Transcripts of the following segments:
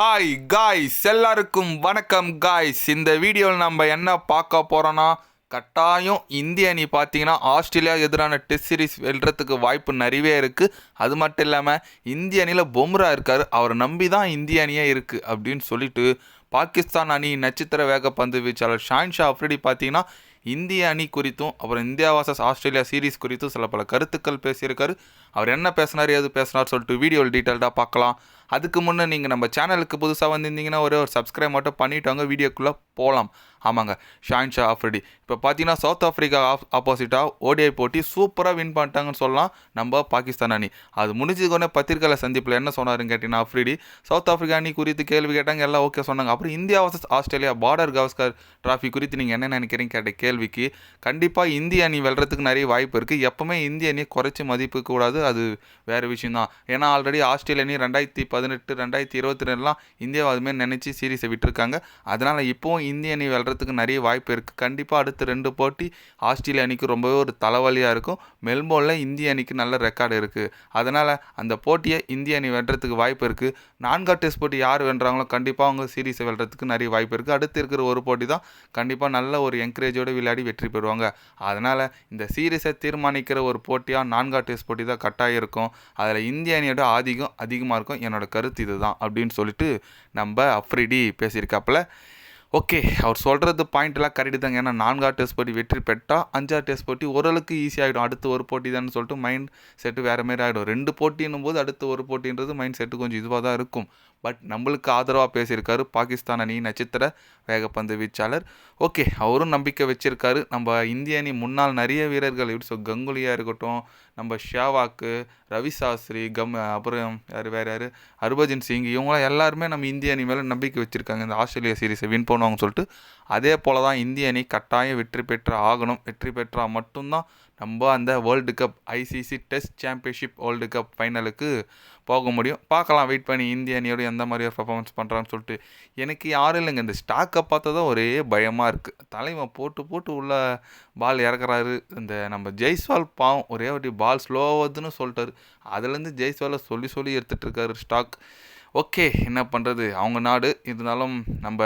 Hi guys எல்லாருக்கும் வணக்கம் guys இந்த வீடியோவில் நம்ம என்ன பார்க்க போகிறோன்னா கட்டாயம் இந்திய அணி பார்த்தீங்கன்னா ஆஸ்திரேலியா எதிரான டெஸ்ட் சீரிஸ் வெல்றதுக்கு வாய்ப்பு நிறையவே இருக்குது அது மட்டும் இல்லாமல் இந்திய அணியில் பொம்ரா இருக்கார். அவரை நம்பி தான் இந்திய அணியே இருக்குது அப்படின்னு சொல்லிட்டு பாகிஸ்தான் அணி நட்சத்திர வேக பந்து வீச்சாளர் ஷான் ஷா அஃப்ரிடி பார்த்தீங்கன்னா இந்திய அணி குறித்தும் அப்புறம் இந்தியா வாசஸ் ஆஸ்திரேலியா சீரிஸ் குறித்தும் சில பல கருத்துக்கள் பேசியிருக்காரு. அவர் என்ன பேசினார் எது பேசினார் சொல்லிட்டு வீடியோவில் டீட்டெயில்டாக பார்க்கலாம். அதுக்கு முன்னே நீங்கள் நம்ம சேனலுக்கு புதுசாக வந்திருந்தீங்கன்னா ஒரே ஒரு சப்ஸ்கிரைப் மட்டும் பண்ணிட்டு வீடியோக்குள்ளே போகலாம் ஆமாங்க ஷான் ஷா ஆஃப்ரிடி இப்போ பார்த்தீங்கன்னா சவுத் ஆஃப்ரிக்கா ஆப் ஆப்போசிட்டாக ஓடிஐ போட்டி சூப்பராக வின் பண்ணிட்டாங்கன்னு சொல்லலாம் நம்ம பாகிஸ்தான் அணி. அது முடிஞ்சதுக்கொன்னே பத்திரிகையில் சந்திப்பில் என்ன சொன்னாருன்னு கேட்டிங்கன்னா ஆஃப்ரிடி சவுத் ஆஃப்ரிக்கா அணி குறித்து கேள்வி கேட்டாங்க எல்லாம் ஓகே சொன்னாங்க. அப்புறம் India versus Australia Border Gavaskar trophy குறித்து நீங்கள் என்ன நினைக்கிறீங்க கேட்ட கேள்விக்கு கண்டிப்பாக இந்திய அணி வெல்றதுக்கு நிறைய வாய்ப்பு இருக்குது எப்போவுமே இந்திய அணியை குறைச்சி மதிப்பு கூடாது அது வேறு விஷயம்தான். ஏன்னா ஆல்ரெடி ஆஸ்திரேலிய அணி ரெண்டாயிரத்தி பதினெட்டு ரெண்டாயிரத்தி இருபத்தி ரெண்டுலாம் இந்தியா அதுமாரி நினச்சி சீரீஸை விட்டுருக்காங்க. அதனால் இப்போவும் இந்திய அணி வெல்றதுக்கு நிறைய வாய்ப்பு இருக்குது கண்டிப்பாக அடுத்த ரெண்டு போட்டி ஆஸ்திரேலிய அணிக்கு ரொம்பவே ஒரு தலைவலியாக இருக்கும். மெல்போர்னில் இந்திய அணிக்கு நல்ல ரெக்கார்டு இருக்குது அதனால் அந்த போட்டியை இந்திய அணி வென்றதுக்கு வாய்ப்பு இருக்குது நான்கா டெஸ்ட் போட்டி யார் வென்றாங்களோ கண்டிப்பாக அவங்க சீரீஸை வெல்றதுக்கு நிறைய வாய்ப்பு இருக்குது அடுத்து இருக்கிற ஒரு போட்டி தான் கண்டிப்பாக நல்ல ஒரு என்கரேஜோடு விளையாடி வெற்றி பெறுவாங்க. அதனால் இந்த சீரீஸை தீர்மானிக்கிற ஒரு போட்டியாக நான்கா டெஸ்ட் போட்டி தான் கட்டாயம் இருக்கும். அதில் இந்திய அணியோட ஆதிக்கம் அதிகமாக இருக்கும். என்னோட கருத்து இதுதான் அப்படின்னு சொல்லிட்டு நம்ம அஃப்ரிடி பேசியிருக்காப்புல. ஓகே அவர் சொல்கிறது பாயிண்ட்லாம் கரெக்டு தாங்க. ஏன்னா நான்கா டெஸ்ட் போட்டி வெற்றி பெற்றால் அஞ்சாவது டெஸ்ட் போட்டி ஓரளவுக்கு ஈஸியாகிடும் அடுத்து ஒரு போட்டி தான் சொல்லிட்டு மைண்ட் செட்டு வேறு மாரி ஆகிடும் ரெண்டு போட்டின்னும் போது அடுத்து ஒரு போட்டின்றது மைண்ட் செட்டு கொஞ்சம் இதுவாக தான் இருக்கும். பட் நம்மளுக்கு ஆதரவாக பேசியிருக்காரு பாகிஸ்தான் அணி நட்சத்திர வேகப்பந்து வீச்சாளர். ஓகே அவரும் நம்பிக்கை வச்சுருக்காரு. நம்ம இந்திய அணி முன்னாள் நிறைய வீரர்கள் எப்படி சொல் கங்குலியாக இருக்கட்டும் நம்ம ஷேவாக்கு ரவி சாஸ்திரி கம் அப்புறம் யார் வேறு யார் ஹர்பஜன் சிங் இவங்களாம் எல்லாருமே நம்ம இந்திய அணி மேலே நம்பிக்கை வச்சுருக்காங்க. இந்த ஆஸ்திரேலியா சீரீஸை வின் பண்ணுவாங்கன்னு சொல்லிட்டு. அதே போல் தான் இந்திய அணி கட்டாயம் வெற்றி பெற்ற ஆகணும். வெற்றி பெற்றால் மட்டும்தான் நம்ம அந்த world cup ICC test championship world cup ஃபைனலுக்கு போக முடியும். பார்க்கலாம். வெயிட் பண்ணி இந்திய அணியோட எந்த மாதிரி பர்ஃபார்மன்ஸ் பண்ணுறான்னு சொல்லிட்டு. எனக்கு யாரும் இல்லைங்க. இந்த ஸ்டாக்கை பார்த்தா தான் ஒரே பயமாக இருக்குது தலைவன் போட்டு போட்டு உள்ள பால் இறக்குறாரு. இந்த நம்ம ஜெய்ஸ்வால் பாவம். ஒரே வாட்டி பால் ஸ்லோவதுன்னு சொல்லிட்டாரு. அதுலேருந்து ஜெய்ஸ்வாலை சொல்லி சொல்லி எடுத்துகிட்டு இருக்காரு ஸ்டாக் ஓகே என்ன பண்ணுறது அவங்க நாடு. இருந்தாலும் நம்ம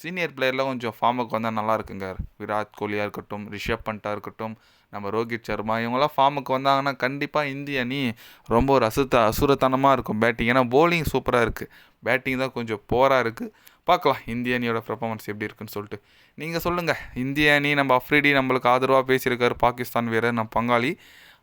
சீனியர் பிளேயர்லாம் கொஞ்சம் ஃபார்முக்கு வந்தால் நல்லா இருக்குங்க. விராட் கோலியாக இருக்கட்டும் ரிஷப் பண்ட்டாக இருக்கட்டும் நம்ம ரோஹித் சர்மா இவங்கெல்லாம் ஃபார்முக்கு வந்தாங்கன்னா கண்டிப்பாக இந்திய அணி ரொம்ப ஒரு அசுத்த அசுரத்தனமாக இருக்கும் பேட்டிங் ஏன்னா போலிங் சூப்பராக இருக்குது பேட்டிங் தான் கொஞ்சம் போராக இருக்குது பார்க்கலாம் இந்திய அணியோட பர்ஃபார்மன்ஸ் எப்படி இருக்குன்னு சொல்லிட்டு. நீங்கள் சொல்லுங்கள் இந்திய அணி நம்ம அஃப்ரிடி நம்மளுக்கு ஆதரவாக பேசியிருக்காரு. பாகிஸ்தான் வீரர் நம்ம பங்காளி.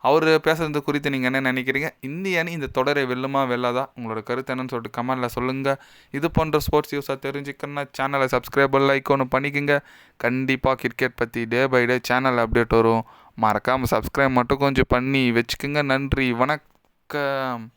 அவர் பேசுறது குறித்து நீங்கள் என்ன நினைக்கிறீங்க? இந்திய அணி இந்த தொடரை வெல்லுமா வெல்லாதா? உங்களோட கருத்து என்னன்னு சொல்லிட்டு கமெண்டில் சொல்லுங்கள் இது போன்ற ஸ்போர்ட்ஸ் நியூஸாக தெரிஞ்சுக்கணும்னா சேனலை சப்ஸ்கிரைபர் லைக் ஒன்று பண்ணிக்கோங்க. கண்டிப்பாக கிரிக்கெட் பற்றி day by day channel update வரும். மறக்காமல் சப்ஸ்கிரைப் மட்டும் கொஞ்சம் பண்ணி வச்சுக்கோங்க. நன்றி. வணக்கம்.